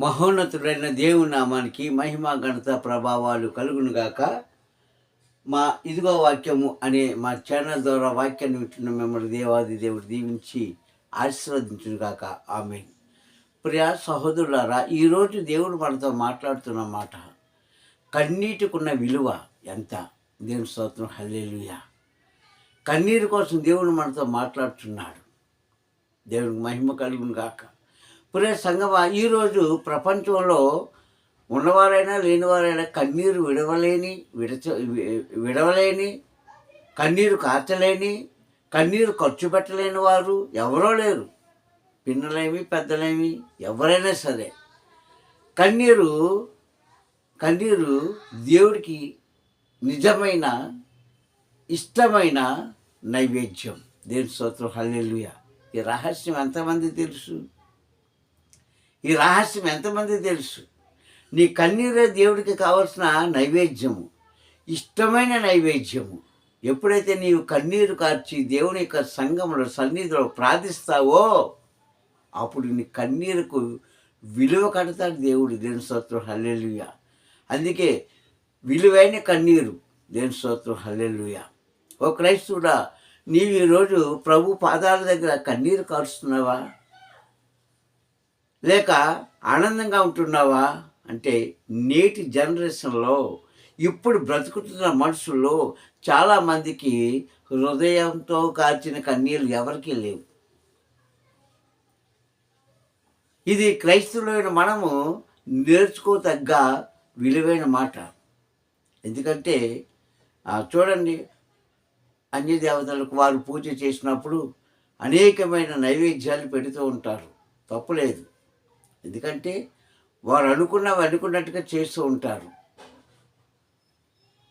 మహోన్నతుడైన దేవుని నామానికి మహిమ ఘనత ప్రభావాలు కలుగునుగాక మా ఇదిగో వాక్యము అనే మా ఛానల్ ద్వారా వాక్యాన్ని వింటున్న మిమ్మల్ని దేవాది దేవుడు దీవించి ఆశీర్వదించునుగాక ఆమె ప్రియా సహోదరులారా ఈరోజు దేవుడు మనతో మాట్లాడుతున్న మాట కన్నీటికున్న విలువ ఎంత? దేవుని స్తోత్రం. హల్లెలూయా. కన్నీరు కోసం దేవుడు మనతో మాట్లాడుతున్నాడు. దేవుడికి మహిమ కలుగును గాక. పురే సంగమ ఈరోజు ప్రపంచంలో ఉన్నవారైనా లేనివారైనా కన్నీరు విడవలేని విడచ వి- విడవలేని కన్నీరు కార్చలేని కన్నీరు ఖర్చు పెట్టలేని వారు ఎవరో లేరు. పిన్నలేమి పెద్దలేమి ఎవరైనా సరే. కన్నీరు కన్నీరు దేవుడికి నిజమైన ఇష్టమైన నైవేద్యం. దేవుని స్తోత్రం. హల్లెలుయ. ఈ రహస్యం ఎంతమంది తెలుసు? ఈ రహస్యం ఎంతమంది తెలుసు? నీ కన్నీరే దేవుడికి కావలసిన నైవేద్యము. ఇష్టమైన నైవేద్యము. ఎప్పుడైతే నీవు కన్నీరు కార్చి దేవుని యొక్క సంఘంలో సన్నిధిలో ప్రార్థిస్తావో అప్పుడు నీ కన్నీరుకు విలువ కడతాడు దేవుడు. దేని స్తోత్రం. హల్లెలుయ. అందుకే విలువైన కన్నీరు. దేని స్తోత్రం. హల్లెలుయ. ఓ క్రైస్తవుడా నీవు ఈరోజు ప్రభు పాదాల దగ్గర కన్నీరు కారుస్తున్నావా? లేక ఆనందంగా ఉంటున్నావా? అంటే నేటి జనరేషన్లో ఇప్పుడు బ్రతుకుతున్న మనుషుల్లో చాలామందికి హృదయంతో కార్చిన కన్నీళ్ళు ఎవరికీ లేవు. ఇది క్రైస్తవులైన మనము నేర్చుకోతగ్గ విలువైన మాట. ఎందుకంటే చూడండి అన్ని దేవతలకు వారు పూజ చేసినప్పుడు అనేకమైన నైవేద్యాలు పెడుతూ ఉంటారు. తప్పులేదు ఎందుకంటే వారు అనుకున్నవి అనుకున్నట్టుగా చేస్తూ ఉంటారు.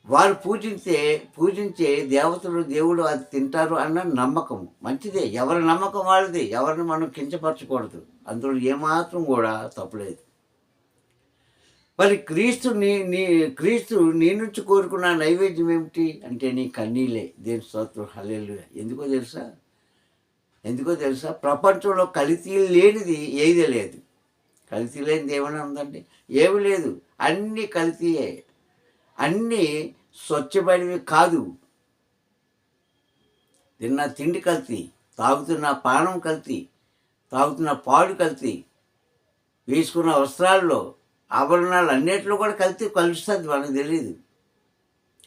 వారు పూజించే పూజించే దేవతలు దేవుడు అది తింటారు అన్న నమ్మకం. మంచిదే. ఎవరి నమ్మకం వాళ్ళది. ఎవరిని మనం కించపరచకూడదు. అందులో ఏమాత్రం కూడా తప్పులేదు. మరి క్రీస్తు నీ నీ క్రీస్తు నీ నుంచి కోరుకున్న నైవేద్యం ఏమిటి? అంటే నీ కన్నీలే దేని స్తోత్రం. హల్లెలు ఎందుకో తెలుసా? ఎందుకో తెలుసా? ప్రపంచంలో కలితీ లేనిది ఏది లేదు. కల్తీ లేనిది ఏమైనా ఉందండి ఏమి లేదు. అన్నీ కల్తీయే. అన్నీ స్వచ్ఛమైనవి కాదు. తిన్న తిండి కల్తీ. తాగుతున్న పానం కల్తీ. తాగుతున్న పాడు కల్తీ. వేసుకున్న వస్త్రాల్లో ఆభరణాలు అన్నిటిలో కూడా కల్తీ కలుస్తుంది మనకు తెలియదు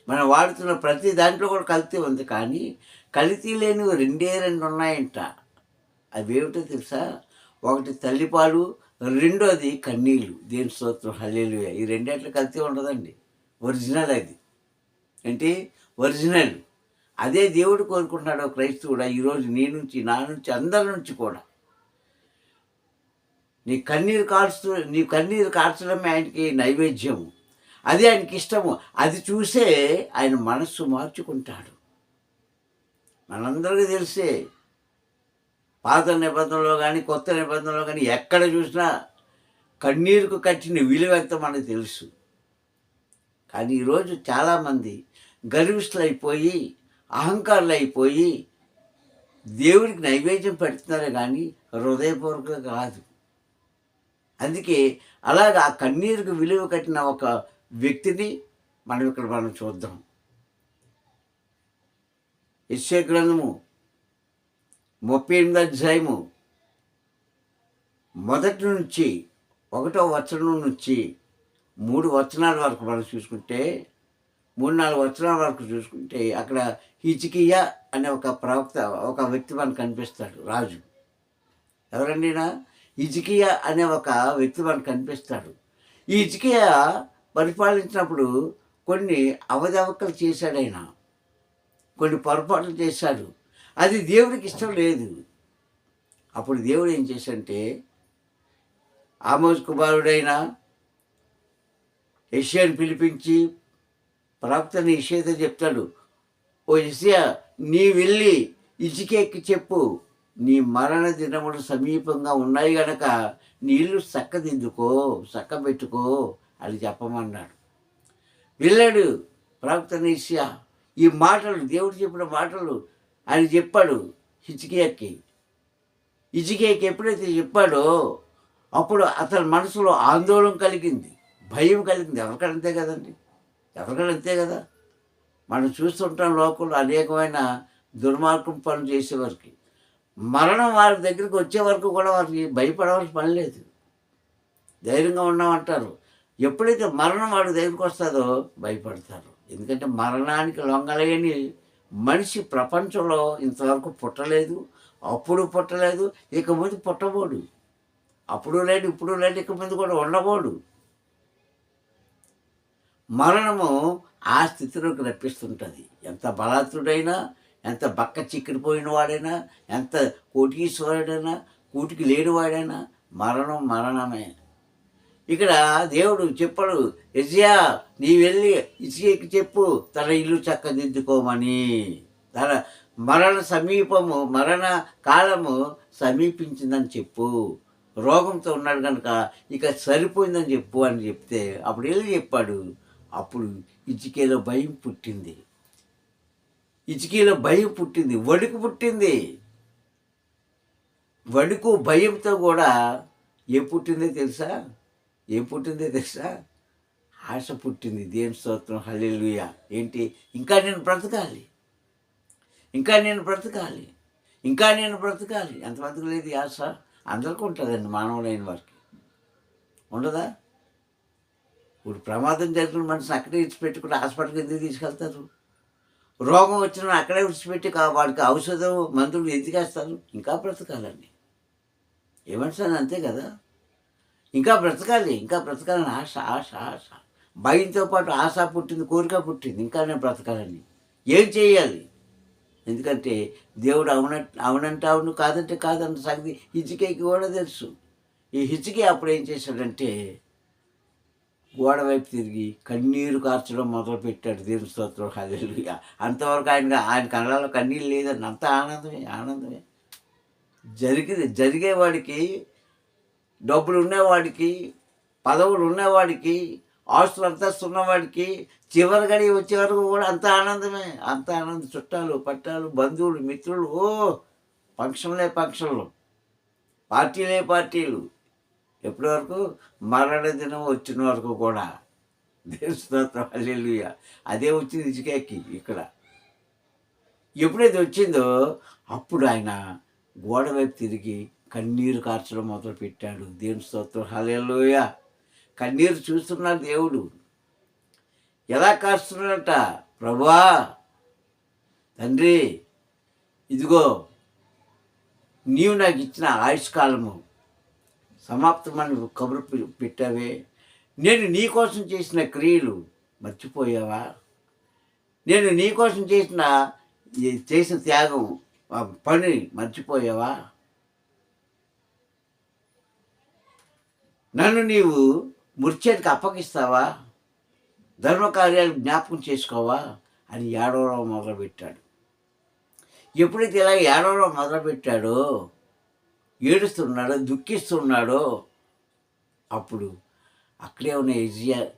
మనం వాడుతున్న ప్రతి దాంట్లో కూడా కల్తీ ఉంది కానీ కల్తీ లేనివి రెండే రెండు ఉన్నాయంట. అవి ఏమిటో తెలుసా? ఒకటి తల్లిపాలు రెండోది కన్నీళ్ళు. దేని స్తోత్రం? హల్లేలు ఈ రెండేట్లు కల్తీ ఉండదండి. ఒరిజినల్ అది. ఏంటి ఒరిజినల్. అదే దేవుడు కోరుకుంటున్నాడు క్రైస్తవుడా ఈరోజు నీ నుంచి నా నుంచి అందరి నుంచి కూడా. నీ కన్నీరు కాల్చు నీ కన్నీరు కాల్చడమే ఆయనకి నైవేద్యము. అది ఆయనకి ఇష్టము. అది చూసే ఆయన మనస్సు మార్చుకుంటాడు. మనందరికీ తెలిసే. పాత నిబంధనలో కానీ కొత్త నిబంధనలో కానీ ఎక్కడ చూసినా కన్నీరుకు కట్టిన విలువ ఎంత మనకు తెలుసు. కానీ ఈరోజు చాలామంది గర్విష్ఠులు అయిపోయి అహంకారులు అయిపోయి దేవుడికి నైవేద్యం పెడుతున్నారు కానీ హృదయపూర్వకంగా కాదు. అందుకే అలాగ ఆ కన్నీరుకు విలువ కట్టిన ఒక వ్యక్తిని మనం ఇక్కడ మనం చూద్దాం. యశ్వ గ్రంథము ముప్పై ఎనిమిది అధ్యాయము. మొదటి నుంచి ఒకటో వచనం నుంచి మూడు వచనాల వరకు మనం చూసుకుంటే మూడు నాలుగు వచనాల వరకు చూసుకుంటే అక్కడ హిచికియా అనే ఒక ప్రవక్త ఒక వ్యక్తి మనకు కనిపిస్తాడు రాజు. ఎవరండినా ఇజికియా అనే ఒక వ్యక్తి మనకు కనిపిస్తాడు. ఈ ఇజికియా పరిపాలించినప్పుడు కొన్ని అవదవకలు చేశాడు ఆయన. కొన్ని పొరపాట్లు చేశాడు. అది దేవుడికి ఇష్టం లేదు. అప్పుడు దేవుడు ఏం చేశాడంటే ఆమోజ్ కుమారుడైన యష్యాని పిలిపించి ప్రవక్తని ఇషేత చెప్తాడు ఓ ఇషియా నీ వెళ్ళి ఇజికేకి చెప్పు. నీ మరణ దినములు సమీపంగా ఉన్నాయి గనక నీళ్ళు చక్కదిద్దుకో చక్కబెట్టుకో అని చెప్పమన్నాడు. వెళ్ళాడు ప్రవక్త ఇషియా ఈ మాటలు దేవుడు చెప్పిన మాటలు ఆయన చెప్పాడు హిచికియాకి హిచికియాకి ఎప్పుడైతే చెప్పాడో అప్పుడు అతని మనసులో ఆందోళన కలిగింది భయం కలిగింది. ఎవరికైనా అంతే కదండి? ఎవరికైనా కదా? మనం చూస్తుంటాం లోకంలో అనేకమైన దుర్మార్గం పనులు చేసేవారికి. మరణం వారి దగ్గరికి వచ్చే వరకు కూడా వారికి భయపడవలసిన పని లేదు. ధైర్యంగా ఉన్నామంటారు. ఎప్పుడైతే మరణం వాడి దగ్గరికి వస్తుందో భయపడతారు. ఎందుకంటే మరణానికి లొంగలేని మనిషి ప్రపంచంలో ఇంతవరకు పుట్టలేదు అప్పుడు పుట్టలేదు ఇక ముందు పుట్టబోడు. అప్పుడు లేడు ఇప్పుడు లేడు ఇక ముందు కూడా ఉండబోడు. మరణము ఆ స్థితిలోకి రప్పిస్తుంటుంది. ఎంత బలాత్రుడైనా ఎంత బక్క చిక్కిడిపోయిన వాడైనా ఎంత కోటీశ్వరుడైనా కూటికి లేనివాడైనా మరణం మరణమే. ఇక్కడ దేవుడు చెప్పడు యజ్యా నీ వెళ్ళి ఇసుకకి చెప్పు తన ఇల్లు చక్కదిద్దుకోమని. తన మరణ సమీపము మరణ కాలము సమీపించిందని చెప్పు. రోగంతో ఉన్నాడు కనుక ఇక సరిపోయిందని చెప్పు అని చెప్తే అప్పుడు వెళ్ళి చెప్పాడు? అప్పుడు ఇచికేలో భయం పుట్టింది. ఇచికేలో భయం పుట్టింది వణుకు పుట్టింది. వణుకు భయంతో కూడా ఏ పుట్టిందో తెలుసా? ఏం పుట్టిందో తెలుసా? ఆశ పుట్టింది. దేని స్తోత్రం? హల్లెలూయా. ఏంటి? ఇంకా నేను బ్రతకాలి. ఇంకా నేను బ్రతకాలి. ఇంకా నేను బ్రతకాలి. ఎంత బ్రతకలేదు ఈ ఆశ. అందరికీ ఉంటుందండి మానవులైన వారికి. ఉండదా? ఇప్పుడు ప్రమాదం జరిగిన మనిషిని అక్కడే విడిచిపెట్టుకుని హాస్పిటల్కి ఎందుకు తీసుకెళ్తారు? రోగం వచ్చిన అక్కడే విడిచిపెట్టి వాడికి ఔషధం మందులు ఎందుకు వేస్తారు? ఇంకా బ్రతకాలండి. ఏమంటాను అంతే కదా? ఇంకా బ్రతకాలి ఇంకా బ్రతకాలని ఆశ ఆశ ఆశ. భయంతో పాటు ఆశ పుట్టింది కోరిక పుట్టింది ఇంకా నేను బ్రతకాలని. ఏం చేయాలి? ఎందుకంటే దేవుడు అవున అవునంటే అవును కాదంటే కాదన్న సంగతి హిచికేకి కూడా తెలుసు. ఈ హిచికే అప్పుడు ఏం చేశాడంటే గోడ వైపు తిరిగి కన్నీరు కార్చడం మొదలుపెట్టాడు దేవుని స్తోత్రం హల్లెలూయా. అంతవరకు ఆయన ఆయన కళ్ళలో కన్నీళ్ళు లేదని అంత ఆనందమే ఆనందమే. జరిగింది జరిగేవాడికి డబ్బులు ఉన్నవాడికి పదవులు ఉన్నవాడికి ఆస్తులు అంతస్తు ఉన్నవాడికి చివరి గడి వచ్చే వరకు కూడా అంత ఆనందమే. అంత ఆనందం చుట్టాలు పట్టాలు బంధువులు మిత్రులు ఓ ఫంక్షన్లే ఫంక్షన్లు. పార్టీలే పార్టీలు. ఎప్పటి వరకు? మరణ దినం వచ్చిన వరకు కూడా. దేవస్తోత్రం హల్లెలూయా. అదే వచ్చింది ఇసుకేకి ఇక్కడ. ఎప్పుడైతే వచ్చిందో అప్పుడు ఆయన గోడ వైపు తిరిగి కన్నీరు కార్చడం మొదలు పెట్టాడు దేవుని స్తోత్రం. హల్లెలూయ. కన్నీరు చూస్తున్నాడు దేవుడు. ఎలా కాస్తున్నాడట ప్రభువా తండ్రి ఇదిగో నీవు నాకు ఇచ్చిన ఆయుష్కాలము సమాప్తమని కబురు పెట్టావే. నేను నీ కోసం చేసిన క్రియలు మర్చిపోయావా? నేను నీ కోసం చేసిన చేసిన త్యాగం పని మర్చిపోయావా? నన్ను నీవు ముర్చేతికి అప్పగిస్తావా? ధర్మకార్యాలు జ్ఞాపకం చేసుకోవా? అని ఏడవడం మొదలుపెట్టాడు. ఎప్పుడైతే ఇలా ఏడవడం మొదలుపెట్టాడో ఏడుస్తున్నాడో దుఃఖిస్తున్నాడో అప్పుడు అక్కడే ఉన్న ఎజియా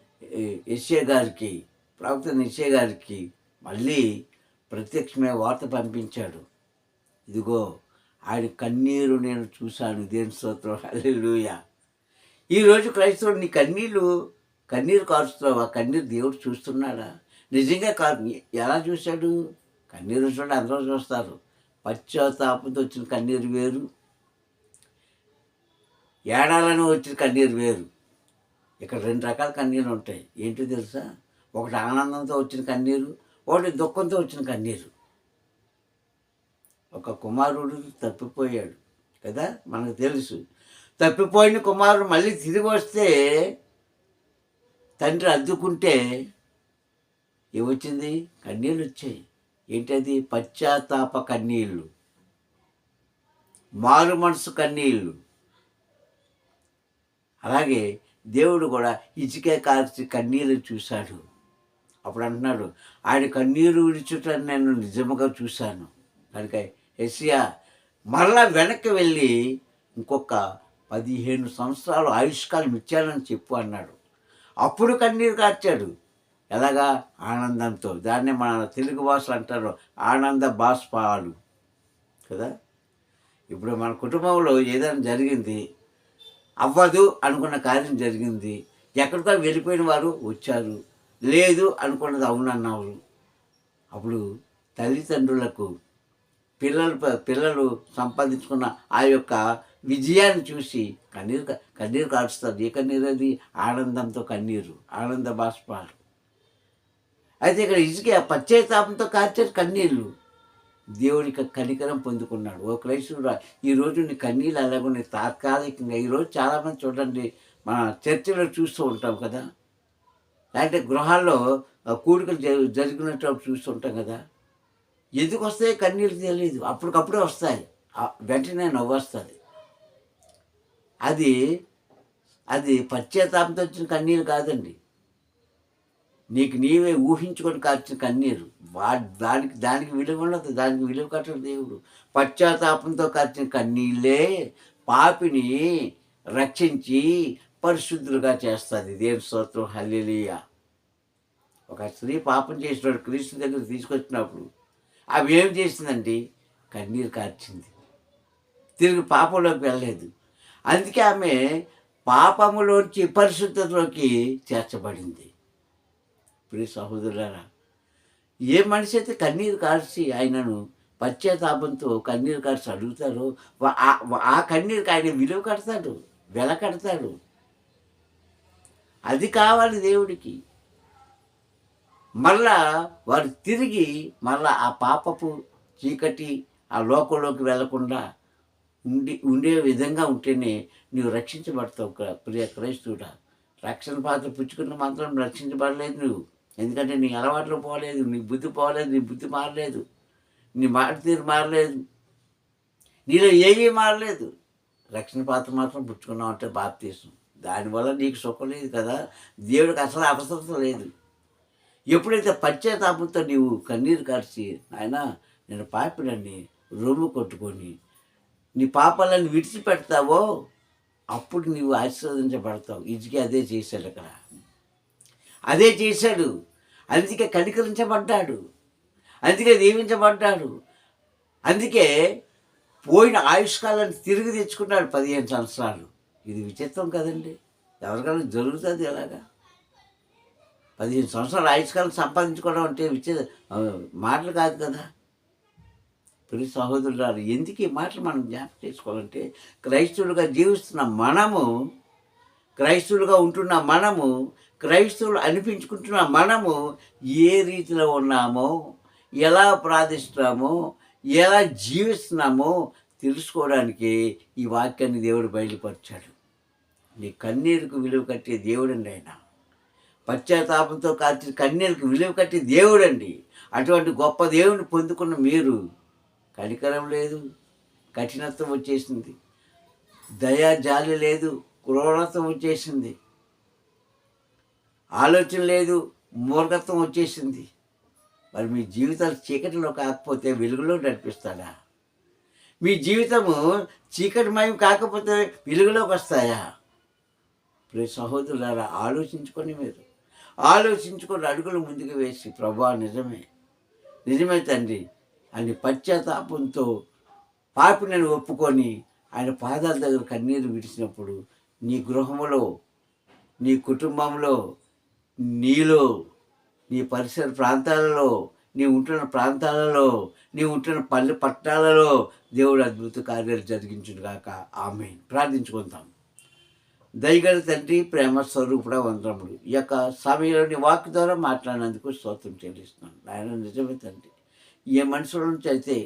ఎస్ఏ గారికి ప్రవక్త ఎస్ఏ గారికి మళ్ళీ ప్రత్యక్షమే వార్త పంపించాడు. ఇదిగో ఆయన కన్నీరు నేను చూశాను దేని స్తోత్రం. అల్లెలుయా ఈరోజు క్రైస్తవుడు నీ కన్నీళ్ళు కన్నీరు కారుస్తున్నావా? కన్నీరు దేవుడు చూస్తున్నాడా? నిజంగా కాదు. ఎలా చూశాడు? కన్నీరు చూడండి అందరూ చూస్తారు. పశ్చాత్తాపంతో వచ్చిన కన్నీరు వేరు. ఏడాలని వచ్చిన కన్నీరు వేరు. ఇక్కడ రెండు రకాల కన్నీరు ఉంటాయి. ఏంటో తెలుసా? ఒకటి ఆనందంతో వచ్చిన కన్నీరు ఒకటి దుఃఖంతో వచ్చిన కన్నీరు. ఒక కుమారుడు తప్పిపోయాడు కదా? మనకు తెలుసు. తప్పిపోయిన కుమారుడు మళ్ళీ తిరిగి వస్తే తండ్రి అద్దుకుంటే ఏమొచ్చింది? కన్నీళ్ళు వచ్చాయి ఏంటది? పశ్చాత్తాప కన్నీళ్ళు. మారు మనసు కన్నీళ్ళు. అలాగే దేవుడు కూడా ఇచికే కార్చి కన్నీరు చూశాడు. అప్పుడు అంటున్నాడు ఆయన కన్నీరు విడిచుట నేను నిజముగా చూశాను. కనుక ఎస్యా మరలా వెనక్కి వెళ్ళి ఇంకొక పదిహేను సంవత్సరాలు ఆయుష్కాలం ఇచ్చానని చెప్పు అన్నాడు. అప్పుడు కన్నీరు కార్చాడు. ఎలాగా? ఆనందంతో. దాన్నే మన తెలుగు భాషలు అంటారు ఆనంద బాష్పాలు. కదా? ఇప్పుడు మన కుటుంబంలో ఏదైనా జరిగింది అవ్వదు అనుకున్న కార్యం జరిగింది ఎక్కడికో వెళ్ళిపోయిన వారు వచ్చారు లేదు అనుకున్నది అవునన్నారు. అప్పుడు తల్లిదండ్రులకు పిల్లలు పిల్లలు సంపాదించుకున్న ఆ యొక్క విజయాన్ని చూసి కన్నీరు కన్నీరు కాడుస్తారు ఏ కన్నీరు అది? ఆనందంతో కన్నీరు ఆనంద బాష్పాలు. అయితే ఇక్కడ ఇసుక పశ్చాత్తాపంతో కార్చారు కన్నీళ్ళు. దేవుడికి కనికరం పొందుకున్నాడు. ఓ క్రైస్తవుడు ఈరోజు నీ కన్నీళ్ళు అలాగే తాత్కాలికంగా ఈరోజు చాలామంది చూడండి మన చర్చిలో చూస్తూ ఉంటాం కదా. లేదంటే గృహాల్లో కూడికలు జరి- చూస్తుంటాం చూస్తూ ఉంటాం కదా. ఎందుకు వస్తాయి కన్నీళ్ళు తెలియదు అప్పటికప్పుడే వస్తాయి. వెంటనే నవ్వొస్తుంది. అది అది పశ్చాత్తాపంతో వచ్చిన కన్నీరు కాదండి. నీకు నీవే ఊహించుకొని కాచిన కన్నీరు. వా దానికి దానికి విలువ ఉండదు. దానికి విలువ కట్టడు దేవుడు. పశ్చాత్తాపంతో కాచిన కన్నీళ్ళే పాపిని రక్షించి పరిశుద్ధులుగా చేస్తుంది. దేవుని స్తోత్రం. హల్లెలూయా. ఒక స్త్రీ పాపం చేసినాడు క్రీస్తు దగ్గర తీసుకొచ్చినప్పుడు అవి ఏం చేసిందండి? కన్నీరు కార్చింది. తిరిగి పాపంలోకి వెళ్ళలేదు. అందుకే ఆమె పాపములోంచి పరిశుద్ధతలోకి చేర్చబడింది. ప్రియ సహోదరులారా ఏ మనిషి అయితే కన్నీరు కార్చి ఆయనను పశ్చాత్తాపంతో కన్నీరు కార్చి అడుగుతారో ఆ- ఆ కన్నీరుకి ఆయన విలువ కడతాడు వెల కడతాడు. అది కావాలి దేవుడికి. మళ్ళా వారు తిరిగి మళ్ళా ఆ పాపపు చీకటి ఆ లోకంలోకి వెళ్ళకుండా ఉండి ఉండే విధంగా ఉంటేనే నీవు రక్షించబడతావు ప్రియ క్రైస్తువుడా. రక్షణ పాత్ర పుచ్చుకున్న మాత్రం రక్షించబడలేదు నువ్వు. ఎందుకంటే నీ అలవాట్లు పోలేదు నీ బుద్ధి పోలేదు నీ బుద్ధి మారలేదు నీ మాట తీరు మారలేదు నీలో ఏమీ మారలేదు. రక్షణ పాత్ర మాత్రం పుచ్చుకున్నావు అంటే బాప్తీసం. దానివల్ల నీకు సుఖం లేదు కదా. దేవుడికి అసలు అవసరం లేదు. ఎప్పుడైతే పశ్చాత్తాపంతో నీవు కన్నీరు కార్చి ఆయన నేను పాపిడని రొమ్ము కొట్టుకొని నీ పాపాలను విడిచిపెడతావో అప్పుడు నీవు ఆశీర్వదించబడతావు. ఇదికి అదే చేశాడు అక్కడ. అదే చేశాడు. అందుకే కనికరించబడ్డాడు. అందుకే దీవించబడ్డాడు. అందుకే పోయిన ఆయుష్కాలాన్ని తిరిగి తెచ్చుకున్నాడు పదిహేను సంవత్సరాలు. ఇది విచిత్రం కదండి. ఎవరికైనా జరుగుతుంది ఎలాగా? పదిహేను సంవత్సరాలు ఆయుష్కాలం సంపాదించుకోవడం అంటే విచే మాటలు కాదు కదా. ప్రియ సహోదరులారు ఎందుకు ఈ మాటలు మనం జ్ఞాపకం చేసుకోవాలంటే క్రైస్తవులుగా జీవిస్తున్న మనము క్రైస్తవులుగా ఉంటున్న మనము క్రైస్తవులు అనిపించుకుంటున్న మనము ఏ రీతిలో ఉన్నామో ఎలా ప్రార్థిస్తున్నామో ఎలా జీవిస్తున్నామో తెలుసుకోవడానికి ఈ వాక్యాన్ని దేవుడు బయలుపరిచాడు. నీ కన్నీరుకు విలువ కట్టే దేవుడండి ఆయన పశ్చాత్తాపంతో కాల్చిన కన్నీరుకు విలువ కట్టి దేవుడండి. అటువంటి గొప్ప దేవుని పొందుకున్న మీరు కనికరం లేదు కఠినత్వం వచ్చేసింది. దయా జాలి లేదు క్రూరత్వం వచ్చేసింది. ఆలోచన లేదు మూర్ఖత్వం వచ్చేసింది. మరి మీ జీవితాలు చీకటిలో కాకపోతే వెలుగులో నడిపిస్తాడా మీ జీవితము చీకటిమయం కాకపోతే వెలుగులోకి వస్తాయా? ప్రియ సహోదరులారా ఆలోచించుకొని మీరు. ఆలోచించుకొని అడుగులు ముందుకు వేసి ప్రభా నిజమే. నిజమే తండ్రి. అని పశ్చాత్తాపంతో పాపినని ఒప్పుకొని ఆయన పాదాల దగ్గర కన్నీరు విడిచినప్పుడు నీ గృహములో నీ కుటుంబంలో నీలో నీ పరిసర ప్రాంతాలలో నీ ఉంటున్న ప్రాంతాలలో నీ ఉంటున్న పల్లె పట్టణాలలో దేవుడు అద్భుత కార్యాలు జరిగించుగాక ఆమె ప్రార్థించుకుందాం. దయగల తండ్రి ప్రేమ స్వరూపుడ వందరములు. ఈ యొక్క సమయంలోని వాక్ ద్వారా మాట్లాడినందుకు స్తోత్రం చెల్లిస్తున్నాను. ఆయన నిజమే తండ్రి. ఏ మనుషుల నుంచి అయితే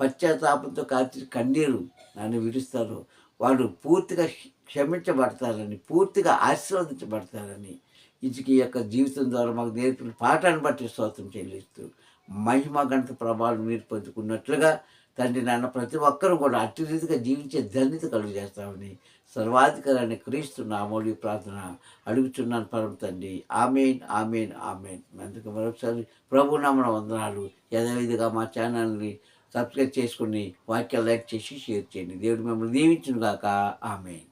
పశ్చాత్తాపంతో కాచి కన్నీరు నన్ను విడుస్తారో. వాడు పూర్తిగా క్షమించబడతారని పూర్తిగా ఆశీర్వదించబడతారని ఇదికి ఈ యొక్క జీవితం ద్వారా మాకు నేర్పిన పాఠాన్ని బట్టి స్తోత్రం చెల్లిస్తూ మహిమ గణత ప్రభావం మీరు పొందుకున్నట్లుగా తండ్రి నాన్న ప్రతి ఒక్కరూ కూడా అట్టి రీతిగా జీవించే ధన్యత కలుగు చేస్తామని సర్వాధికారాన్ని క్రీస్తు నామోడి ప్రార్థన అడుగుచున్నాను పరమ తండ్రి. Amen amen amen. అందుకు మరొకసారి ప్రభు నామన వందనాలు. యథావిధిగా మా ఛానల్ని సబ్స్క్రైబ్ చేసుకుని వాక్యాలు లైక్ చేసి షేర్ చేయండి. దేవుడు మిమ్మల్ని దీవించును గాక ఆమెన్.